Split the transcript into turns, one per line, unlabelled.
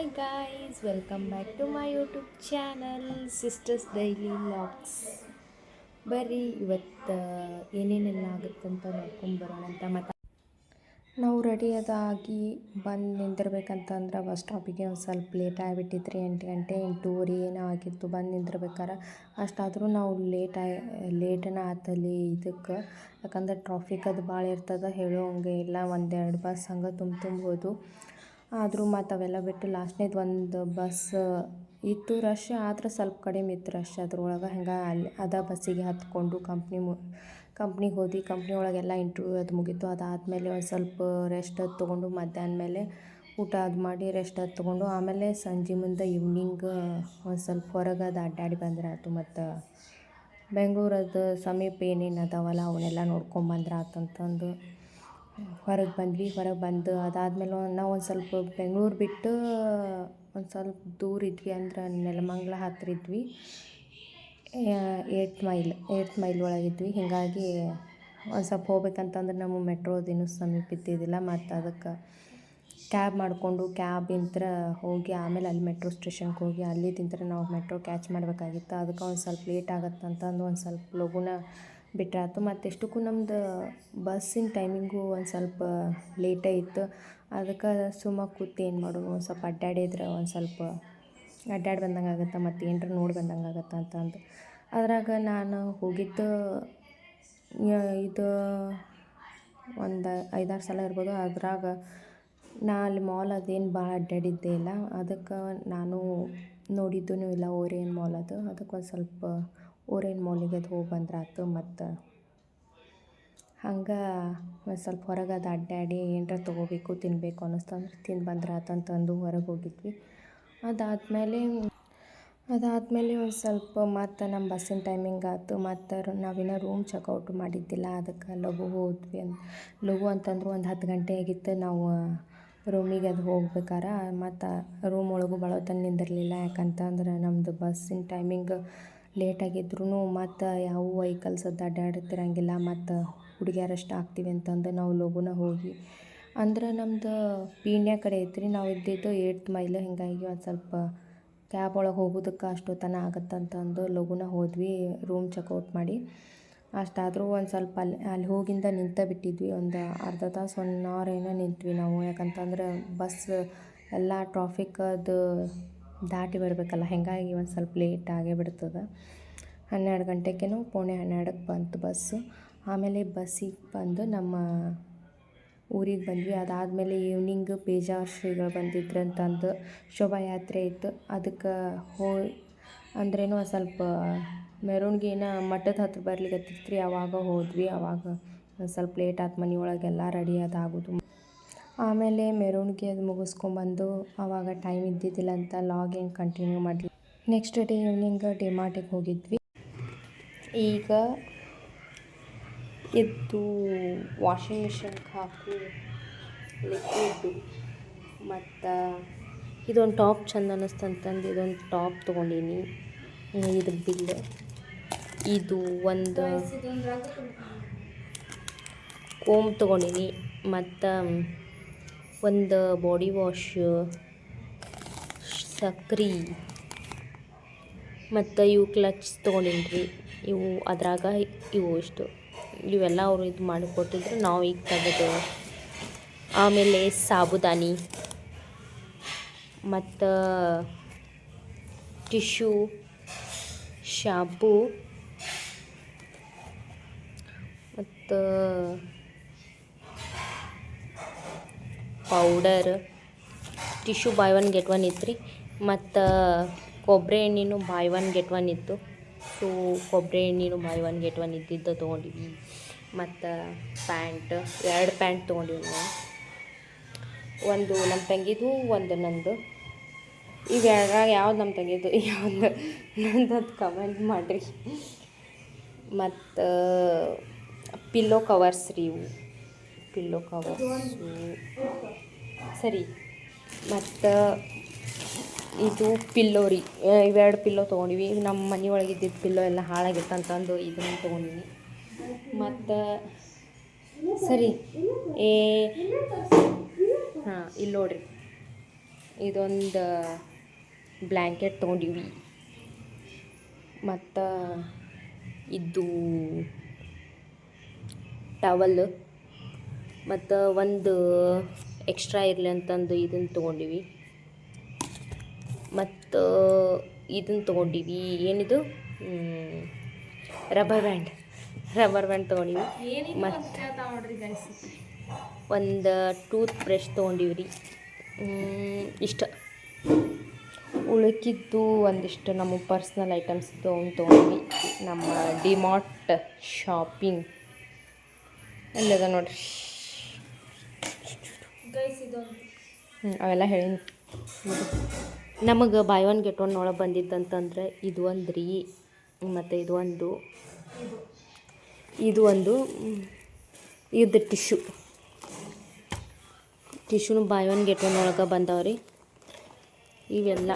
Hi guys welcome back to my YouTube channel sisters daily logs ಬರ್ರಿ ಇವತ್ತು ಏನೇನೆಲ್ಲ ಆಗುತ್ತಂತ ನೋಡ್ಕೊಂಬರೋಣ ಅಂತ ಮತ್ತೆ ನಾವು ರೆಡಿ ಅದಾಗಿ ಬಂದು ನಿಂದಿರ್ಬೇಕಂತಂದ್ರೆ ಬಸ್ ಸ್ಟಾಪಿಗೆ ಒಂದು ಸ್ವಲ್ಪ ಲೇಟ್ ಆಗಿಬಿಟ್ಟಿದ್ರಿ ಎಂಟು ಗಂಟೆ, ಎಂಟೂವರೆ ಏನೋ ಆಗಿತ್ತು ಬಂದು ನಿಂದಿರ್ಬೇಕಾರೆ. ಅಷ್ಟಾದರೂ ನಾವು ಲೇಟ್ ಆಯ್ ಲೇಟನ ಆತಲ್ಲಿ ಇದಕ್ಕೆ. ಯಾಕಂದ್ರೆ ಟ್ರಾಫಿಕ್ ಅದು ಭಾಳ ಇರ್ತದೆ, ಹೇಳೋ ಹಂಗೆ ಇಲ್ಲ. ಒಂದೆರಡು ಬಸ್ ಹಂಗೆ ತುಂಬ ತುಂಬೋದು ಆದರೂ ಮತ್ತು ಅವೆಲ್ಲ ಬಿಟ್ಟು ಲಾಸ್ಟ್ನೇದು ಒಂದು ಬಸ್ ಇತ್ತು ರಶ್ ಆದ್ರೆ ಸ್ವಲ್ಪ ಕಡಿಮೆ ಇತ್ತು ರಶ್ ಅದ್ರೊಳಗೆ. ಹಂಗೆ ಅಲ್ಲಿ ಅದ ಬಸ್ಸಿಗೆ ಹತ್ಕೊಂಡು ಕಂಪ್ನಿ ಮು ಕಂಪ್ನಿಗೆ ಹೋದಿ. ಕಂಪ್ನಿ ಒಳಗೆಲ್ಲ ಇಂಟ್ರ್ವ್ಯೂ ಅದು ಮುಗೀತು. ಅದಾದಮೇಲೆ ಒಂದು ಸ್ವಲ್ಪ ರೆಸ್ಟ್ ಅದು ತೊಗೊಂಡು ಮಧ್ಯಾಹ್ನ ಮೇಲೆ ಊಟ ಅದು ಮಾಡಿ ರೆಸ್ಟ್ ಅದು ತೊಗೊಂಡು ಆಮೇಲೆ ಸಂಜೆ ಮುಂದೆ ಈವ್ನಿಂಗ್ ಒಂದು ಸ್ವಲ್ಪ ಹೊರಗೆ ಅದು ಅಡ್ಡಾಡಿ ಬಂದ್ರೆ ಆಯ್ತು ಮತ್ತು ಬೆಂಗ್ಳೂರದು ಸಮೀಪ ಏನೇನು ಅದಾವಲ್ಲ ಅವನ್ನೆಲ್ಲ ನೋಡ್ಕೊಂಬಂದ್ರೆ ಆತಂತಂದು ಹೊರಗೆ ಬಂದ್ವಿ, ಹೊರಗೆ ಬಂದು ಅದಾದ್ಮೇಲೆ ನಾವು ಒಂದು ಸ್ವಲ್ಪ ಬೆಂಗ್ಳೂರು ಬಿಟ್ಟು ಒಂದು ಸ್ವಲ್ಪ ದೂರ ಇದ್ವಿ ಅಂದ್ರೆ ನೆಲಮಂಗಲ ಹತ್ತಿರ ಇದ್ವಿ. ಏಟ್ ಮೈಲ್ ಏಟ್ ಮೈಲ್ ಒಳಗಿದ್ವಿ ಹೀಗಾಗಿ ಒಂದು ಸ್ವಲ್ಪ ಹೋಗ್ಬೇಕಂತಂದ್ರೆ ನಮಗೆ ಮೆಟ್ರೋದೇನು ಸಮೀಪ ಇದ್ದಿದ್ದಿಲ್ಲ ಮತ್ತು ಅದಕ್ಕೆ ಕ್ಯಾಬ್ ಮಾಡಿಕೊಂಡು ಕ್ಯಾಬಿಂತ್ರ ಹೋಗಿ ಆಮೇಲೆ ಅಲ್ಲಿ ಮೆಟ್ರೋ ಸ್ಟೇಷನ್ಗೆ ಹೋಗಿ ಅಲ್ಲಿದಿಂತ್ರ ನಾವು ಮೆಟ್ರೋ ಕ್ಯಾಚ್ ಮಾಡಬೇಕಾಗಿತ್ತು. ಅದಕ್ಕೆ ಒಂದು ಸ್ವಲ್ಪ ಲೇಟ್ ಆಗತ್ತಂತಂದು ಒಂದು ಸ್ವಲ್ಪ ಲಘುನ ಬಿಟ್ರಾಯ್ತು ಮತ್ತು ಎಷ್ಟಕ್ಕೂ ನಮ್ದು ಬಸ್ಸಿನ ಟೈಮಿಂಗು ಒಂದು ಸ್ವಲ್ಪ ಲೇಟೇ ಇತ್ತು. ಅದಕ್ಕೆ ಸುಮ್ಮ ಕೂತು ಏನು ಮಾಡೋಣ ಒಂದು ಸ್ವಲ್ಪ ಅಡ್ಡಾಡಿದ್ರೆ ಒಂದು ಸ್ವಲ್ಪ ಅಡ್ಡಾಡಿ ಬಂದಂಗೆ ಆಗುತ್ತೆ? ಮತ್ತು ಏನರ ನೋಡಿ ಬಂದಂಗೆ ಆಗುತ್ತೆ ಅಂತಂದು ಅದ್ರಾಗ ನಾನು ಹೋಗಿದ್ದು ಇದು ಒಂದು ಐದಾರು ಸಲ ಇರ್ಬೋದು. ಅದ್ರಾಗ ನಾ ಅಲ್ಲಿ ಮಾಲ್ ಅದೇನು ಭಾಳ ಅಡ್ಡಾಡಿದ್ದೇ ಇಲ್ಲ. ಅದಕ್ಕೆ ನಾನು ನೋಡಿದ್ದೂ ಇಲ್ಲ ಓರಿಯನ್ ಮಾಲ್ ಅದು. ಅದಕ್ಕೆ ಒಂದು ಸ್ವಲ್ಪ ಓರಿಯನ್ ಮಾಲಿಗೆ ಅದು ಹೋಗಿ ಬಂದ್ರೆ ಆಯ್ತು ಮತ್ತು ಹಂಗೆ ಒಂದು ಸ್ವಲ್ಪ ಹೊರಗೆ ಅದು ಅಡ್ಡಾಡಿ ಏನರ ತೊಗೋಬೇಕು ತಿನ್ನಬೇಕು ಅನ್ನಿಸ್ತಂದ್ರೆ ತಿಂದು ಬಂದ್ರೆ ಆಯ್ತು ಅಂತಂದು ಹೊರಗೆ ಹೋಗಿದ್ವಿ. ಅದಾದಮೇಲೆ ಅದಾದಮೇಲೆ ಒಂದು ಸ್ವಲ್ಪ ಮತ್ತು ನಮ್ಮ ಬಸ್ಸಿನ ಟೈಮಿಂಗ್ ಆಯ್ತು ಮತ್ತು ನಾವಿನ್ನೂ ರೂಮ್ ಚೆಕ್ಔಟ್ ಮಾಡಿದ್ದಿಲ್ಲ, ಅದಕ್ಕೆ ಲಘು ಹೋದ್ವಿ ಅಂತ ಲಘು ಅಂತಂದ್ರೆ ಒಂದು ಹತ್ತು ಗಂಟೆ ಆಗಿತ್ತು ನಾವು ರೂಮಿಗೆ ಅದು ಹೋಗ್ಬೇಕಾರೆ, ಮತ್ತು ರೂಮ್ ಒಳಗೂ ಭಾಳ ಹೊತ್ತು ನಿಂದಿರಲಿಲ್ಲ ಯಾಕಂತಂದ್ರೆ ನಮ್ಮದು ಬಸ್ಸಿನ ಟೈಮಿಂಗ್ ಲೇಟ್ ಆಗಿದ್ರೂ ಮತ್ತು ಯಾವ ವೆಹಿಕಲ್ಸ್ ಅದು ಅಡ್ಡಾಡ್ತಿರಂಗಿಲ್ಲ ಮತ್ತು ಹುಡುಗಿಯರಷ್ಟು ಆಗ್ತೀವಿ ಅಂತಂದು ನಾವು ಲಘುನ ಹೋಗಿ. ಅಂದ್ರೆ ನಮ್ದು ಪೀಣ್ಯ ಕಡೆ ಐತ್ರಿ, ನಾವು ಇದ್ದಿದ್ದು ಏಟ್ ಮೈಲ್, ಹೀಗಾಗಿ ಒಂದು ಸ್ವಲ್ಪ ಕ್ಯಾಬ್ ಒಳಗೆ ಹೋಗೋದಕ್ಕೆ ಅಷ್ಟೊತ್ತನ ಆಗತ್ತಂತಂದು ಲಘುನ ಹೋದ್ವಿ, ರೂಮ್ ಚೆಕ್ಔಟ್ ಮಾಡಿ. ಅಷ್ಟಾದರೂ ಒಂದು ಸ್ವಲ್ಪ ಅಲ್ಲಿ ಅಲ್ಲಿ ಹೋಗಿಂದ ನಿಂತ ಬಿಟ್ಟಿದ್ವಿ, ಒಂದು ಅರ್ಧ ತಾಸು ಒನ್ ಅವರ್ ಏನೋ ನಿಂತ್ವಿ ನಾವು. ಯಾಕಂತಂದ್ರೆ ಬಸ್, ಎಲ್ಲ ಟ್ರಾಫಿಕ್ ಅದು ದಾಟಿ ಬರಬೇಕಲ್ಲ, ಹೀಗಾಗಿ ಒಂದು ಸ್ವಲ್ಪ ಲೇಟ್ ಆಗೇ ಬಿಡ್ತದೆ. ಹನ್ನೆರಡು ಗಂಟೆಗೇನೋ ಪೋಣೆ ಹನ್ನೆರಡಕ್ಕೆ ಬಂತು ಬಸ್ಸು. ಆಮೇಲೆ ಬಸ್ಸಿಗೆ ಬಂದು ನಮ್ಮ ಊರಿಗೆ ಬಂದ್ವಿ. ಅದಾದಮೇಲೆ ಈವ್ನಿಂಗ್ ಬೇಜಾರು ಶ್ರೀಗಳು ಬಂದಿದ್ರಂತಂದು ಶೋಭಾಯಾತ್ರೆ ಇತ್ತು. ಅದಕ್ಕೆ ಹೋ, ಅಂದ್ರೇನು ಸ್ವಲ್ಪ ಮೆರವಣಿಗೆನ ಮಠದ ಹತ್ರ ಬರ್ಲಿಕತ್ತಿತ್ತು ರೀ ಅವಾಗ ಹೋದ್ವಿ. ಅವಾಗ ಒಂದು ಸ್ವಲ್ಪ ಲೇಟ್ ಆತು ಮನೆಯೊಳಗೆಲ್ಲ ರೆಡಿ ಅದು ಆಗೋದು ಆಮೇಲೆ ಮೆರವಣಿಗೆ ಅದು ಮುಗಿಸ್ಕೊಂಬಂದು ಆವಾಗ ಟೈಮ್ ಇದ್ದಿದ್ದಿಲ್ಲ ಅಂತ ಲಾಗ್ ಏನು ಕಂಟಿನ್ಯೂ ಮಾಡಲಿ. ನೆಕ್ಸ್ಟ್ ಡೇ ಈವ್ನಿಂಗ್ ಡಿಮಾರ್ಟಿಗೆ ಹೋಗಿದ್ವಿ. ಈಗ ಇದು ವಾಷಿಂಗ್ ಮಿಷನ್ಗೆ ಹಾಕಿ ಲಿಕ್ವಿಡ್ಡು ಮತ್ತು ಇದೊಂದು ಟಾಪ್ ಚಂದ ಅನ್ನಿಸ್ತಂತಂದು ಇದೊಂದು ಟಾಪ್ ತೊಗೊಂಡೀನಿ. ಇದು ಬಿಲ್ ಇದು ಒಂದು ಕೋಮ್ ತೊಗೊಂಡೀನಿ. ಮತ್ತು ಒಂದು ಬಾಡಿ ವಾಶ್ ಸಕ್ರೆ ಮತ್ತು ಇವು ಕ್ಲಚ್ ತೊಗೊಂಡಿನ್ರಿ. ಇವು ಅದ್ರಾಗ ಇವು ಇಷ್ಟು. ಇವೆಲ್ಲ ಅವರು ಇದು ಮಾಡಿ ಕೊಟ್ಟಿದ್ರು, ನಾವು ಈಗ ತೆಗೆದು. ಆಮೇಲೆ ಸಾಬುದಾನಿ ಮತ್ತು ಟಿಶ್ಯೂ ಶಾಂಪೂ ಮತ್ತು powder tissue buy one get one ಇತ್ತು ರೀ ಮತ್ತು ಕೊಬ್ಬರಿ ಎಣ್ಣೆನೂ ಬಾಯ್ ಒನ್ ಗೆಟ್ ಒನ್ ಇತ್ತು. ಸೊ ಕೊಬ್ಬರಿ ಎಣ್ಣೆನೂ ಬಾಯ್ ಒನ್ ಗೆಟ್ ಒನ್ ಇದ್ದಿದ್ದು ತೊಗೊಂಡಿದ್ವಿ. ಮತ್ತು ಪ್ಯಾಂಟ್, ಎರಡು ಪ್ಯಾಂಟ್ ತೊಗೊಂಡಿವಿ ನಾವು. ಒಂದು ನಮ್ಮ ತಂಗಿದು, ಒಂದು ನಂದು. ಈಗ ಇವೆರಡರಾಗ ಯಾವ್ದು ನಮ್ಮ ತಂಗಿದು ಯಾವ್ದು ನಂದು ಅದು ಕಮೆಂಟ್ ಮಾಡಿರಿ. ಮತ್ತು ಪಿಲ್ಲೋ ಕವರ್ಸ್ ರೀ ಇವು. ಪಿಲ್ಲೋ ಕವರ್ಸು ಸರಿ. ಮತ್ತು ಇದು ಪಿಲ್ಲೋ ರೀ. ಇವೆರಡು ಪಿಲ್ಲೋ ತೊಗೊಂಡಿವಿ. ನಮ್ಮ ಮನೆ ಒಳಗೆ ಇದ್ದಿದ್ದು ಪಿಲ್ಲೋ ಎಲ್ಲ ಹಾಳಾಗಿತ್ತಂತಂದು ಇದನ್ನು ತೊಗೊಂಡಿನಿ. ಮತ್ತು ಸರಿ. ಏ, ಹಾಂ ಇಲ್ಲಿ ನೋಡ್ರಿ. ಇದೊಂದು ಬ್ಲ್ಯಾಂಕೆಟ್ ತೊಗೊಂಡಿವಿ. ಮತ್ತು ಇದು ಟವಲ್ ಮತ್ತು ಒಂದು ಎಕ್ಸ್ಟ್ರಾ ಇರಲಿ ಅಂತಂದು ಇದನ್ನು ತೊಗೊಂಡಿವಿ. ಮತ್ತು ಇದನ್ನು ತೊಗೊಂಡಿವಿ ಏನಿದು? ರಬ್ಬರ್ ಬ್ಯಾಂಡ್ ರಬ್ಬರ್ ಬ್ಯಾಂಡ್ ತೊಗೊಂಡಿವಿ. ಮತ್ತು ಒಂದು ಟೂತ್ ಬ್ರಷ್ ತೊಗೊಂಡಿವಿ ರೀ ಇಷ್ಟ. ಉಳುಕಿದ್ದು ಒಂದಿಷ್ಟು ನಮ್ಮ ಪರ್ಸ್ನಲ್ ಐಟಮ್ಸ್ ತೊಗೊಂಡು ತೊಗೊಂಡ್ವಿ. ನಮ್ಮ ಡಿಮಾರ್ಟ್ ಶಾಪಿಂಗ್ ಅಲ್ಲದ ನೋಡ್ರಿ. ಹ್ಞೂ ಅವೆಲ್ಲ ಹೇಳೀನಿ. ನಮಗೆ ಬಾಯ್ ಒನ್ ಗೆಟ್ ಒನ್ ಒಳಗೆ ಬಂದಿದ್ದಂತಂದ್ರೆ ಇದು ಒಂದು ರೀ ಮತ್ತು ಇದು ಒಂದು ಇದು ಒಂದು ಇದು ಟಿಶ್ಯೂ ಟಿಶ್ಯೂನು ಬಾಯ್ ಒನ್ ಗೆಟ್ ಒನ್ ಒಳಗೆ ಬಂದವ್ರಿ. ಇವೆಲ್ಲ.